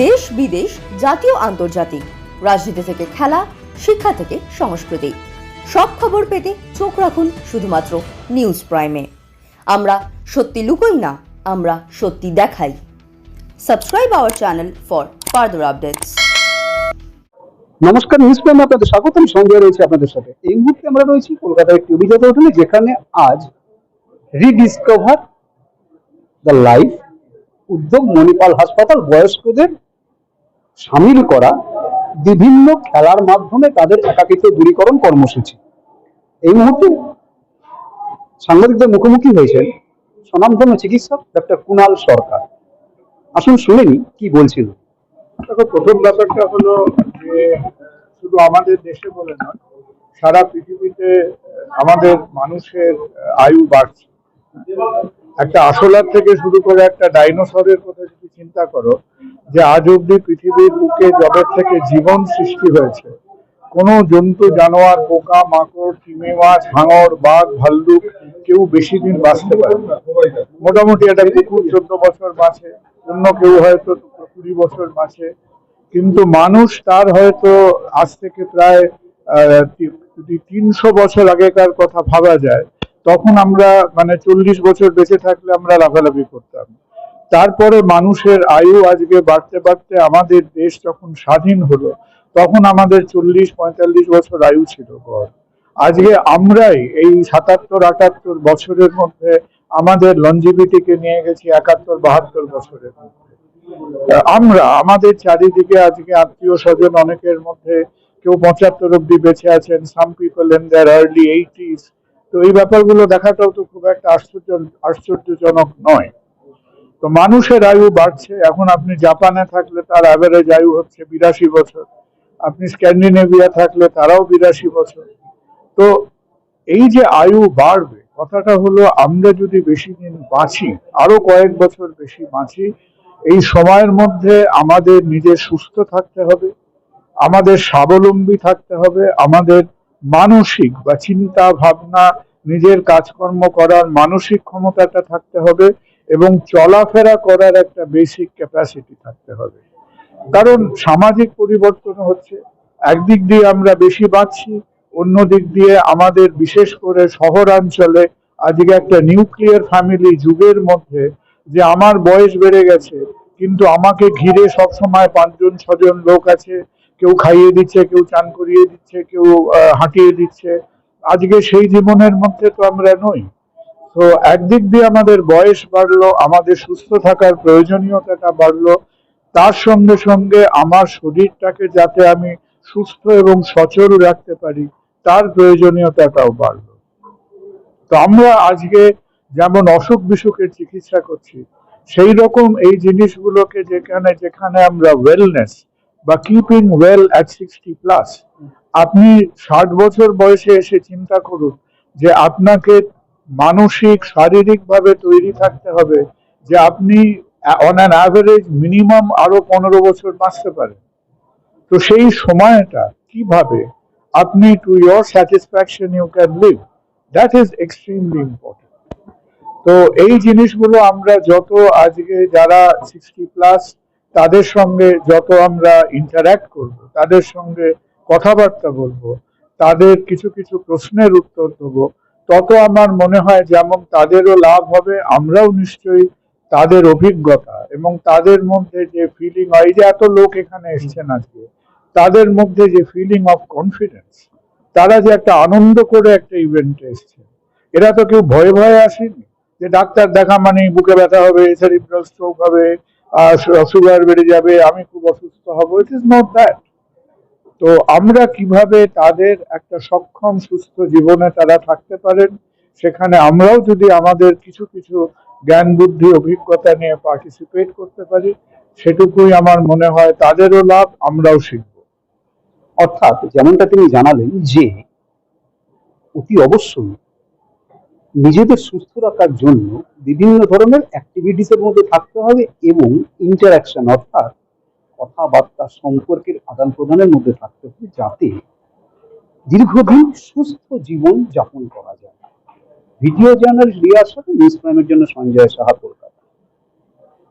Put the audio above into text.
দেশ বিদেশ, জাতীয়, আন্তর্জাতিক, রাজনীতি থেকে খেলা, শিক্ষা থেকে সংস্কৃতি। সব খবর পেতে চোখ রাখুন শুধুমাত্র নিউজ প্রাইমে। আমরা সত্যি লুকোই না, আমরা সত্যি দেখাই। Subscribe our channel for further updates. নমস্কার, নিউজ প্রাইমে আপনাদের স্বাগতম। সঞ্জয় রয়েছে আপনাদের সাথে এই মুহূর্তে আমরা রয়েছি কলকাতার একটি অভিজাত হোটেলে, যেখানে আজ রিডিসকভার দ্য লাইফ উদ্যোগ মণিপাল হাসপাতাল বয়স্কদের সামিল করা বিভিন্ন খেলার মাধ্যমে তাদের একাকিত্ব দূরীকরণ কর্মসূচি। এই মুহূর্তে সাংবাদিকদের মুখোমুখি হয়েছেন স্বনামধন্য চিকিৎসক ডক্টর কুণাল সরকার। আসুন শুনেনি কি বলছিল দেখো, প্রথম ব্যাপারটা হলো যে শুধু আমাদের দেশে বলে নয়, সারা পৃথিবীতে আমাদের মানুষের, আয়ু বাড়ছে। একটা আসলার থেকে শুরু করে একটা ডাইনোসরের কথা যদি চিন্তা করো, যে আজ অব্দি পৃথিবীর বুকে জবের থেকে জীবন সৃষ্টি হয়েছে, কোনো জন্তু, জানোয়ার, পোকা, মাকড় চিংড়ি মাছ হাঙর, বাঘ, ভাল্লুক কেউ বেশি দিন বাঁচতে পারে না। মোটামুটি একটা কুকুর চোদ্দ বছর বাঁচে, অন্য কেউ হয়তো কুড়ি বছর বাঁচে, কিন্তু মানুষ তার হয়তো আজ থেকে প্রায় তিনশো বছর আগেকার কথা ভাবা যায় তখন আমরা মানে চল্লিশ বছর বেঁচে থাকলে আমরা লাফালাফি করতাম। তারপরে মানুষের আয়ু আজকে বাড়তে বাড়তে আমাদের দেশ যখন স্বাধীন হলো, তখন আমাদের চল্লিশ, পঁয়তাল্লিশ বছর আয়ু ছিল গড় আজকে আমরাই এই সাতাত্তর, আটাত্তর বছরের মধ্যে আমাদের লঞ্জিভিটিকে নিয়ে গেছি একাত্তর, বাহাত্তর বছরের মধ্যে। আমরা, আমাদের চারিদিকে আজকে আত্মীয় স্বজন অনেকের মধ্যে কেউ পঁচাত্তর অব্দি বেঁচে আছেন some people in their early eighties তো এই ব্যাপারগুলো দেখাটাও তো খুব একটা আশ্চর্য, আশ্চর্যজনক নয়। তো মানুষের আয়ু বাড়ছে। এখন আপনি জাপানে থাকলে তার অ্যাভারেজ আয়ু হচ্ছে বিরাশি বছর। আপনি স্ক্যান্ডিনেভিয়া থাকলে তারাও বিরাশি বছর। তো এই যে আয়ু বাড়বে, কথাটা হলো আমরা যদি বেশি দিন বাঁচি, আরও কয়েক বছর বেশি বাঁচি, এই সময়ের মধ্যে আমাদের নিজে সুস্থ থাকতে হবে, আমাদের স্বাবলম্বী থাকতে হবে, আমাদের মানসিক বা চিন্তা ভাবনা, নিজের কাজকর্ম করার মানসিক ক্ষমতাটা থাকতে হবে এবং চলাফেরা করার একটা বেসিক ক্যাপাসিটি থাকতে হবে। কারণ সামাজিক পরিবর্তন হচ্ছে, একদিক দিয়ে আমরা বেশি বাঁচছি অন্য দিক দিয়ে আমাদের বিশেষ করে শহরাঞ্চলে আজকে একটা নিউক্লিয়ার ফ্যামিলি যুগের মধ্যে যে আমার বয়স বেড়ে গেছে, কিন্তু আমাকে ঘিরে সব সময় পাঁচজন, ছজন লোক আছে কেউ খাইয়ে দিচ্ছে, কেউ চান করিয়ে দিচ্ছে, কেউ হাঁটিয়ে দিচ্ছে। আজকে সেই জীবনের মধ্যে তো আমরা নই। তো একদিক দিয়ে আমাদের বয়স বাড়লো, আমাদের সুস্থ থাকার প্রয়োজনীয়তাটা বাড়লো, তার সঙ্গে সঙ্গে আমার শরীরটাকে যাতে আমি সুস্থ এবং সচল রাখতে পারি, তার প্রয়োজনীয়তাটাও বাড়লো। তো আমরা আজকে যেমন অসুখ বিসুখের চিকিৎসা করছি, সেই রকম এই জিনিসগুলোকে যেখানে যেখানে আমরা ওয়েলনেস বা keeping well at sixty plus আপনি ষাট বছর বয়সে এসে চিন্তা করুন যে আপনাকে মানসিক, শারীরিকভাবে তৈরি থাকতে হবে যে আপনি অন অ্যান অ্যাভারেজ মিনিমাম আরও পনেরো বছর বাঁচতে পারেন। তো সেই সময়টা কীভাবে আপনি to your satisfaction you can live that is extremely important তো এই জিনিসগুলো আমরা যত আজকে যারা সিক্সটি প্লাস তাদের সঙ্গে যত আমরা ইন্টারাক্ট করব, তাদের সঙ্গে কথাবার্তা বলব, তাদের কিছু কিছু প্রশ্নের উত্তর দেবো, তত আমার মনে হয় যেমন তাদেরও লাভ হবে, আমরাও নিশ্চয়ই তাদের অভিজ্ঞতা এবং তাদের মধ্যে যে ফিলিং হয় যে এত লোক এখানে এসছেন আজকে, তাদের মধ্যে যে ফিলিং অফ কনফিডেন্স তারা যে একটা আনন্দ করে একটা ইভেন্টে এসছে এরা তো কেউ ভয়ে ভয়ে আসেনি যে ডাক্তার দেখা মানে বুকে ব্যথা হবে সেরিব্রাল স্ট্রোক হবে সুগার বেড়ে যাবে, আমি খুব অসুস্থ হব। ইট ইজ নট দ্যাট তো আমরা কীভাবে তাদের একটা সক্ষম, সুস্থ জীবনে তারা থাকতে পারেন, সেখানে আমরাও যদি আমাদের কিছু কিছু জ্ঞান, বুদ্ধি, অভিজ্ঞতা নিয়ে পার্টিসিপেট করতে পারি, সেটুকুই আমার মনে হয় তাদেরও লাভ, আমরাও শিখব। অর্থাৎ যেমনটা তিনি জানালেন যে অতি অবশ্যই নিজেদের সুস্থ রাখার জন্য বিভিন্ন ধরনের অ্যাক্টিভিটিস এর মধ্যে থাকতে হবে এবং ইন্টারাকশন অর্থাৎ কথাবার্তা সম্পর্কের আদান প্রদানের মধ্যে থাকতে হবে যাতে দীর্ঘদিন সুস্থ জীবন যাপন করা যায়। ভিডিও জার্নাল রিয়ার সাথে নিউজ প্রাইমের জন্য সঞ্জয় সাহা কলকাতা।